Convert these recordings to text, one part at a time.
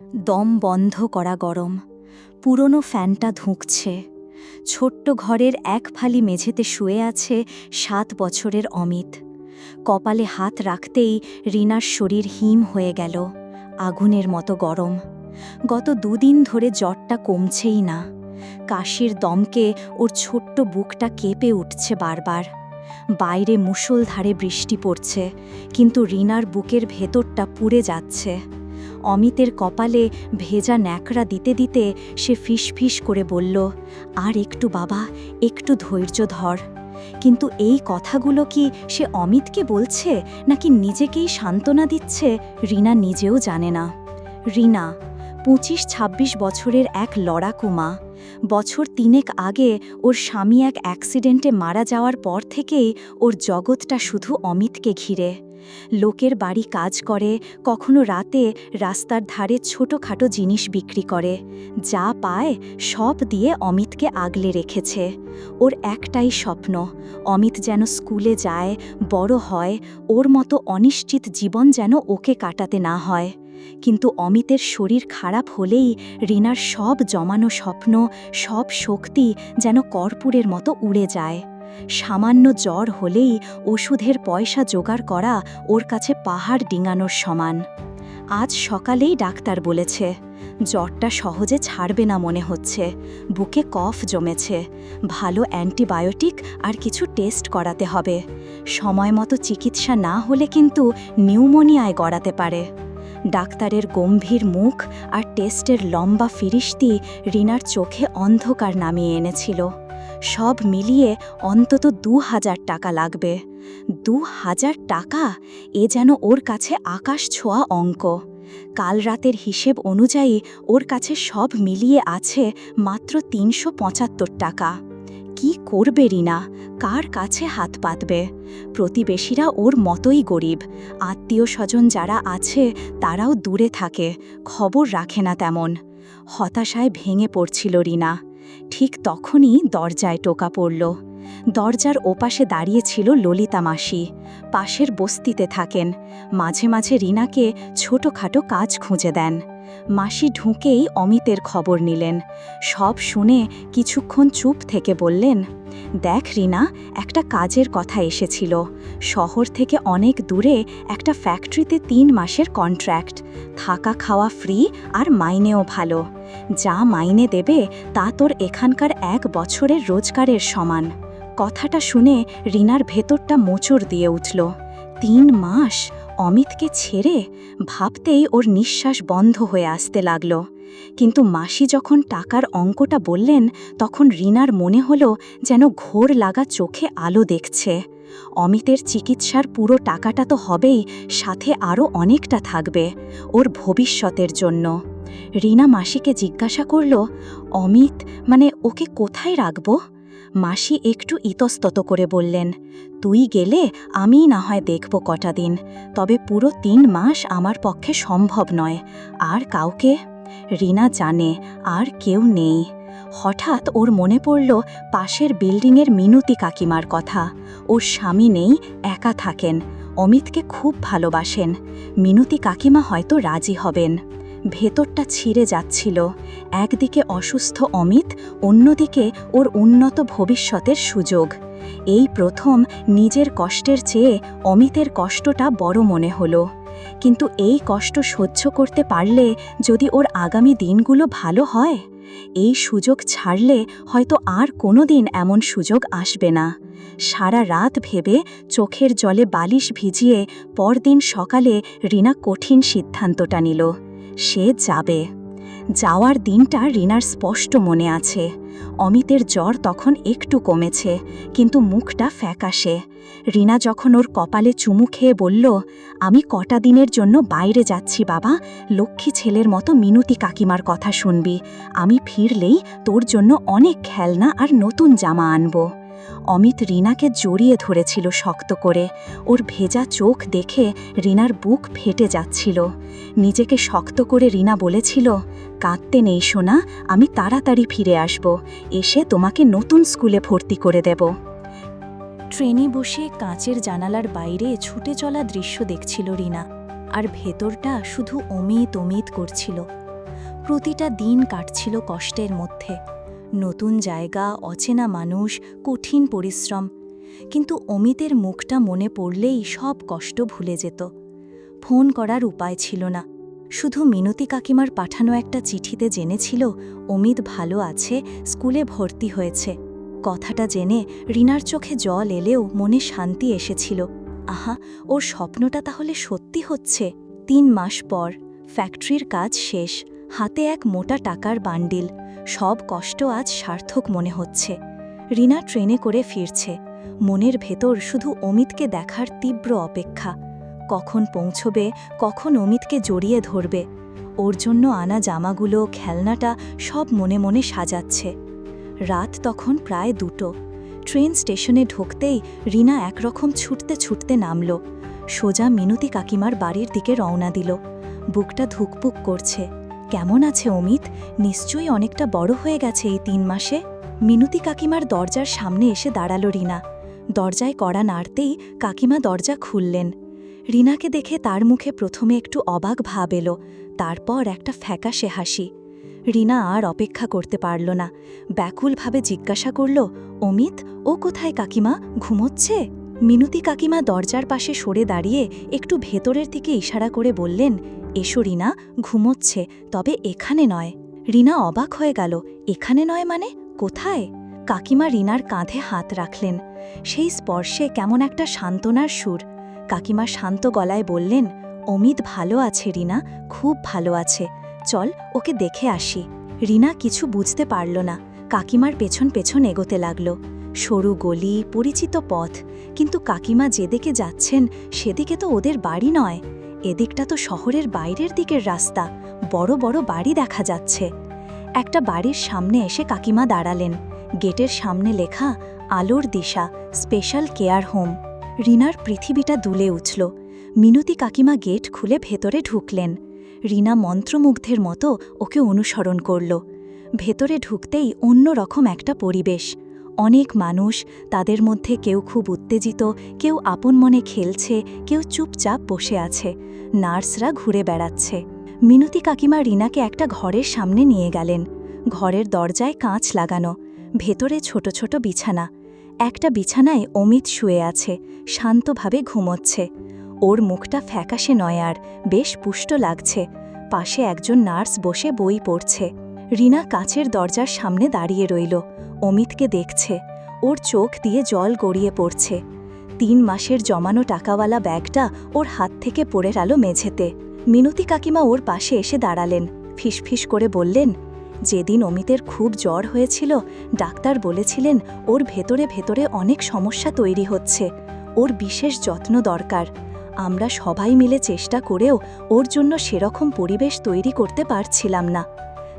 দম বন্ধ করা গরম। পুরনো ফ্যানটা ধুঁকছে। ছোট্ট ঘরের এক ফালি মেঝেতে শুয়ে আছে সাত বছরের অমিত। কপালে হাত রাখতেই রিনার শরীর হিম হয়ে গেল, আগুনের মতো গরম। গত দুদিন ধরে জ্বরটা কমছেই না। কাশির দমকে ওর ছোট্ট বুকটা কেঁপে উঠছে বারবার। বাইরে মুষলধারে বৃষ্টি পড়ছে, কিন্তু রিনার বুকের ভেতরটা পুড়ে যাচ্ছে। অমিতের কপালে ভেজা ন্যাকড়া দিতে দিতে সে ফিসফিস করে বলল, আর একটু বাবা, একটু ধৈর্য ধর। কিন্তু এই কথাগুলো কি সে অমিতকে বলছে, নাকি নিজেকেই সান্ত্বনা দিচ্ছে, রিনা নিজেও জানে না। রিনা, পঁচিশ ছাব্বিশ বছরের এক লড়াকু মা। বছর তিনেক আগে ওর স্বামী এক অ্যাক্সিডেন্টে মারা যাওয়ার পর থেকেই ওর জগৎটা শুধু অমিতকে ঘিরে। লোকের বাড়ি কাজ করে, কখনো রাতে রাস্তার ধারে ছোটোখাটো জিনিস বিক্রি করে। যা পায়, সব দিয়ে অমিতকে আগলে রেখেছে। ওর একটাই স্বপ্ন, অমিত যেন স্কুলে যায়, বড় হয়, ওর মতো অনিশ্চিত জীবন যেন ওকে কাটাতে না হয়। কিন্তু অমিতের শরীর খারাপ হলেই রিনার সব জমানো স্বপ্ন, সব শক্তি যেন কর্পূরের মতো উড়ে যায়। সামান্য জ্বর হলেই ওষুধের পয়সা জোগাড় করা ওর কাছে পাহাড় ডিঙানোর সমান। আজ সকালেই ডাক্তার বলেছে, জ্বরটা সহজে ছাড়বে না মনে হচ্ছে, বুকে কফ জমেছে, ভালো অ্যান্টিবায়োটিক আর কিছু টেস্ট করাতে হবে, সময় মতো চিকিৎসা না হলে কিন্তু নিউমোনিয়ায় গড়াতে পারে। ডাক্তারের গম্ভীর মুখ আর টেস্টের লম্বা ফিরিস্তি রিনার চোখে অন্ধকার নামিয়ে এনেছিল। সব মিলিয়ে অন্তত দু হাজার টাকা লাগবে। দু হাজার টাকা? এ যেন ওর কাছে আকাশ ছোঁয়া অঙ্ক। কাল রাতের হিসেব অনুযায়ী ওর কাছে সব মিলিয়ে আছে মাত্র তিনশো পঁচাত্তর টাকা। কি করবে রিনা? কার কাছে হাত পাতবে? প্রতিবেশীরা ওর মতোই গরিব। আত্মীয় স্বজন যারা আছে, তারাও দূরে থাকে। খবর রাখে না তেমন। হতাশায় ভেঙে পড়ছিল রিনা। ঠিক তখনই দরজায় টোকা পড়ল। দরজার ওপাশে দাঁড়িয়েছিল ললিতা মাসি। পাশের বস্তিতে থাকেন। মাঝে মাঝে রিনাকে ছোটখাটো কাজ খুঁজে দেন। মাসি ঢুকেই অমিতের খবর নিলেন। সব শুনে কিছুক্ষণ চুপ থেকে বললেন, দেখ রিনা, একটা কাজের কথা এসেছিল। শহর থেকে অনেক দূরে একটা ফ্যাক্টরিতে তিন মাসের কন্ট্র্যাক্ট থাকা খাওয়া ফ্রি আর মাইনেও ভালো। যা মাইনে দেবে, তা তোর এখানকার এক বছরের রোজগারের সমান। কথাটা শুনে রিনার ভেতরটা মোচড় দিয়ে উঠল। তিন মাস? অমিতকে ছেড়ে ভাবতেই ওর নিঃশ্বাস বন্ধ হয়ে আসতে লাগল। কিন্তু মাসি যখন টাকার অঙ্কটা বললেন, তখন রিনার মনে হলো যেন ঘোর লাগা চোখে আলো দেখছে। অমিতের চিকিৎসার পুরো টাকাটা তো হবেই, সাথে আরও অনেকটা থাকবে ওর ভবিষ্যতের জন্য। রিনা মাসিকে জিজ্ঞাসা করল, অমিত মানে ওকে কোথায় রাখব? মাসি একটু ইতস্তত করে বললেন, তুই গেলে আমি না হয় দেখব কটা দিন, তবে পুরো তিন মাস আমার পক্ষে সম্ভব নয়। আর কাউকে? রিনা জানে, আর কেউ নেই। হঠাৎ ওর মনে পড়ল পাশের বিল্ডিংয়ের মিনুতি কাকিমার কথা। ওর স্বামী নেই, একা থাকেন। অমিতকে খুব ভালোবাসেন। মিনুতি কাকিমা হয়তো রাজি হবেন। ভেতরটা ছিঁড়ে যাচ্ছিল। একদিকে অসুস্থ অমিত, অন্যদিকে ওর উন্নত ভবিষ্যতের সুযোগ। এই প্রথম নিজের কষ্টের চেয়ে অমিতের কষ্টটা বড় মনে হলো। কিন্তু এই কষ্ট সহ্য করতে পারলে যদি ওর আগামী দিনগুলো ভালো হয়? এই সুযোগ ছাড়লে হয়তো আর কোনো দিন এমন সুযোগ আসবে না। সারা রাত ভেবে চোখের জলে বালিশ ভিজিয়ে পরদিন সকালে রিনা কঠিন সিদ্ধান্তটা নিল। সে যাবে। যাওয়ার দিনটা রিনার স্পষ্ট মনে আছে। অমিতের জ্বর তখন একটু কমেছে, কিন্তু মুখটা ফ্যাকাশে। রিনা যখন ওর কপালে চুমু খেয়ে বলল, আমি কটা দিনের জন্য বাইরে যাচ্ছি বাবা, লক্ষ্মী ছেলের মতো মিনতি কাকিমার কথা শুনবি। আমি ফিরলেই তোর জন্য অনেক খেলনা আর নতুন জামা আনব। অমিত রিনাকে জড়িয়ে ধরেছিল শক্ত করে। ওর ভেজা চোখ দেখে রিনার বুক ফেটে যাচ্ছিল। নিজেকে শক্ত করে রিনা বলেছিল, কাঁদতে নেই সোনা, আমি তাড়াতাড়ি ফিরে আসব। এসে তোমাকে নতুন স্কুলে ভর্তি করে দেব। ট্রেনে বসে কাঁচের জানালার বাইরে ছুটে চলা দৃশ্য দেখছিল রিনা। আর ভেতরটা শুধু অমিত অমিত করছিল। প্রতিটা দিন কাটছিল কষ্টের মধ্যে। নতুন জায়গা, অচেনা মানুষ, কঠিন পরিশ্রম। কিন্তু অমিতের মুখটা মনে পড়লেই সব কষ্ট ভুলে যেত। ফোন করার উপায় ছিল না। শুধু মিনতি কাকিমার পাঠানো একটা চিঠিতে জেনেছিল, অমিত ভালো আছে, স্কুলে ভর্তি হয়েছে। কথাটা জেনে রিনার চোখে জল এলেও মনে শান্তি এসেছিল। আহা, ওর স্বপ্নটা তাহলে সত্যি হচ্ছে। তিন মাস পর, ফ্যাক্টরির কাজ শেষ, হাতে এক মোটা টাকার বান্ডিল। সব কষ্ট আজ সার্থক মনে হচ্ছে। রিনা ট্রেনে করে ফিরছে। মনের ভেতর শুধু অমিতকে দেখার তীব্র অপেক্ষা। কখন পৌঁছবে, কখন অমিতকে জড়িয়ে ধরবে। ওর জন্য আনা জামাগুলো, খেলনাটা সব মনে মনে সাজাচ্ছে। রাত তখন প্রায় দুটো। ট্রেন স্টেশনে ঢুকতেই রিনা একরকম ছুটতে ছুটতে নামল। সোজা মিনতি কাকিমার বাড়ির দিকে রওনা দিল। বুকটা ধুকপুক করছে। কেমন আছে অমিত? নিশ্চয়ই অনেকটা বড় হয়ে গেছে এই তিন মাসে। মিনতি কাকিমার দরজার সামনে এসে দাঁড়াল রিনা। দরজায় কড়া নাড়তেই কাকিমা দরজা খুললেন। রিনাকে দেখে তার মুখে প্রথমে একটু অবাক ভাব এলো, তারপর একটা ফ্যাকাশে হাসি। রিনা আর অপেক্ষা করতে পারল না। ব্যাকুলভাবে জিজ্ঞাসা করল, অমিত, ও কোথায় কাকিমা? ঘুমোচ্ছে? মিনতি কাকিমা দরজার পাশে সরে দাঁড়িয়ে একটু ভেতরের দিকে ইশারা করে বললেন এসো রিনা, ঘুমোচ্ছে, তবে এখানে নয়। রিনা অবাক হয়ে গেল, এখানে নয় মানে? কোথায়? কাকিমা রিনার কাঁধে হাত রাখলেন। সেই স্পর্শে কেমন একটা সান্ত্বনার সুর। কাকিমা শান্ত গলায় বললেন, অমিত ভালো আছে রিনা, খুব ভালো আছে। চল, ওকে দেখে আসি। রিনা কিছু বুঝতে পারল না। কাকিমার পেছন পেছন এগোতে লাগল। সরু গলি, পরিচিত পথ। কিন্তু কাকিমা যেদিকে যাচ্ছেন, সেদিকে তো ওদের বাড়ি নয়। এদিকটা তো শহরের বাইরের দিকের রাস্তা, বড় বড় বাড়ি দেখা যাচ্ছে। একটা বাড়ির সামনে এসে কাকিমা দাঁড়ালেন। গেটের সামনে লেখা, আলোর দিশা, স্পেশাল কেয়ার হোম। রিনার পৃথিবীটা দুলে উঠল। মিনতি কাকিমা গেট খুলে ভেতরে ঢুকলেন। রিনা মন্ত্রমুগ্ধের মতো ওকে অনুসরণ করল। ভেতরে ঢুকতেই অন্য রকম একটা পরিবেশ। অনেক মানুষ তাদের মধ্যে কেউ খুব উত্তেজিত, কেউ আপন মনে খেলছে, কেউ চুপচাপ বসে আছে। নার্সরা ঘুরে বেড়াচ্ছে। মিনতি কাকিমা রিনাকে একটা ঘরের সামনে নিয়ে গেলেন। ঘরের দরজায় কাঁচ লাগানো, ভেতরে ছোট ছোট বিছানা। একটা বিছানায় অমিত শুয়ে আছে, শান্তভাবে ঘুমোচ্ছে। ওর মুখটা ফ্যাকাশে নয় আর, বেশ পুষ্ট লাগছে। পাশে একজন নার্স বসে বই পড়ছে। রিনা কাচের দরজার সামনে দাঁড়িয়ে রইল। অমিতকে দেখছে। ওর চোখ দিয়ে জল গড়িয়ে পড়ছে। তিন মাসের জমানো টাকাওয়ালা ব্যাগটা ওর হাত থেকে পড়ে গেল মেঝেতে। মিনতি কাকিমা ওর পাশে এসে দাঁড়ালেন। ফিসফিস করে বললেন, যেদিন অমিতের খুব জ্বর হয়েছিল, ডাক্তার বলেছিলেন ওর ভেতরে ভেতরে অনেক সমস্যা তৈরি হচ্ছে। ওর বিশেষ যত্ন দরকার। আমরা সবাই মিলে চেষ্টা করেও ওর জন্য সেরকম পরিবেশ তৈরি করতে পারছিলাম না।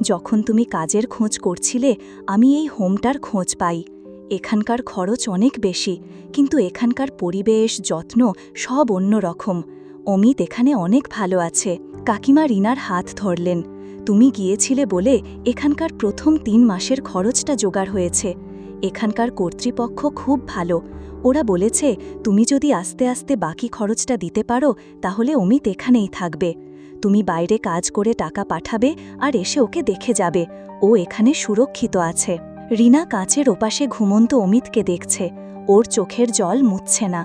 যখন তুমি কাজের খোঁজ করছিলে, আমি এই হোমটার খোঁজ পাই। এখানকার খরচ অনেক বেশি, কিন্তু এখানকার পরিবেশ, যত্ন সব অন্য রকম। অমিত এখানে অনেক ভালো আছে। কাকিমা রিনার হাত ধরলেন। তুমি গিয়েছিলে বলে এখানকার প্রথম তিন মাসের খরচটা জোগাড় হয়েছে। এখানকার কর্তৃপক্ষ খুব ভালো। ওরা বলেছে, তুমি যদি আস্তে আস্তে বাকি খরচটা দিতে পারো, তাহলে অমিত এখানেই থাকবে। তুমি বাইরে কাজ করে টাকা পাঠাবে আর এসে ওকে দেখে যাবে। ও এখানে সুরক্ষিত আছে। রিনা কাঁচের ওপাশে ঘুমন্ত অমিতকে দেখছে। ওর চোখের জল মুছছে না।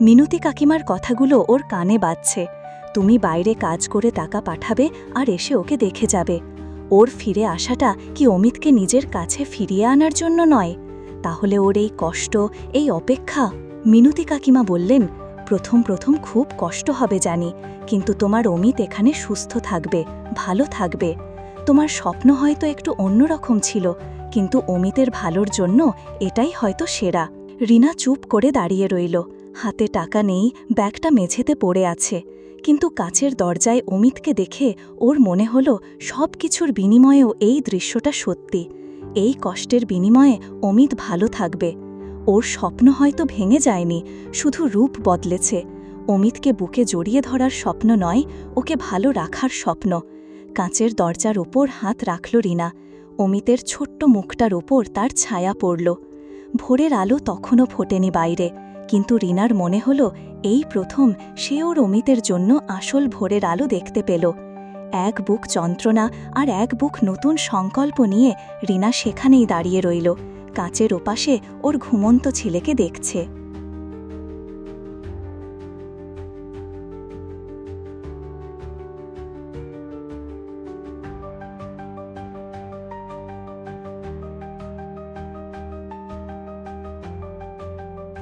মিনতি কাকিমার কথাগুলো ওর কানে বাজছে। তুমি বাইরে কাজ করে টাকা পাঠাবে আর এসে ওকে দেখে যাবে। ওর ফিরে আসাটা কি অমিতকে নিজের কাছে ফিরিয়ে আনার জন্য নয়? তাহলে ওর এই কষ্ট, এই অপেক্ষা? মিনতি কাকিমা বললেন প্রথম প্রথম খুব কষ্ট হবে জানি, কিন্তু তোমার অমিত এখানে সুস্থ থাকবে, ভালো থাকবে। তোমার স্বপ্ন হয়তো একটু অন্যরকম ছিল, কিন্তু অমিতের ভালোর জন্য এটাই হয়তো সেরা। রিনা চুপ করে দাঁড়িয়ে রইল। হাতে টাকা নেই, ব্যাগটা মেঝেতে পড়ে আছে। কিন্তু কাছের দরজায় অমিতকে দেখে ওর মনে হল সব কিছুর বিনিময়েও এই দৃশ্যটা সত্যি। এই কষ্টের বিনিময়ে অমিত ভালো থাকবে। ওর স্বপ্ন হয়তো ভেঙে যায়নি, শুধু রূপ বদলেছে। অমিতকে বুকে জড়িয়ে ধরার স্বপ্ন নয়, ওকে ভালো রাখার স্বপ্ন। কাঁচের দরজার ওপর হাত রাখল রিনা। অমিতের ছোট্ট মুখটার ওপর তার ছায়া পড়ল। ভোরের আলো তখনও ফোটেনি বাইরে, কিন্তু রিনার মনে হল, এই প্রথম সে ওর অমিতের জন্য আসল ভোরের আলো দেখতে পেল। এক বুক যন্ত্রণা আর এক বুক নতুন সংকল্প নিয়ে রিনা সেখানেই দাঁড়িয়ে রইল। কাঁচের ওপাশে ওর ঘুমন্ত ছেলেকে দেখছে।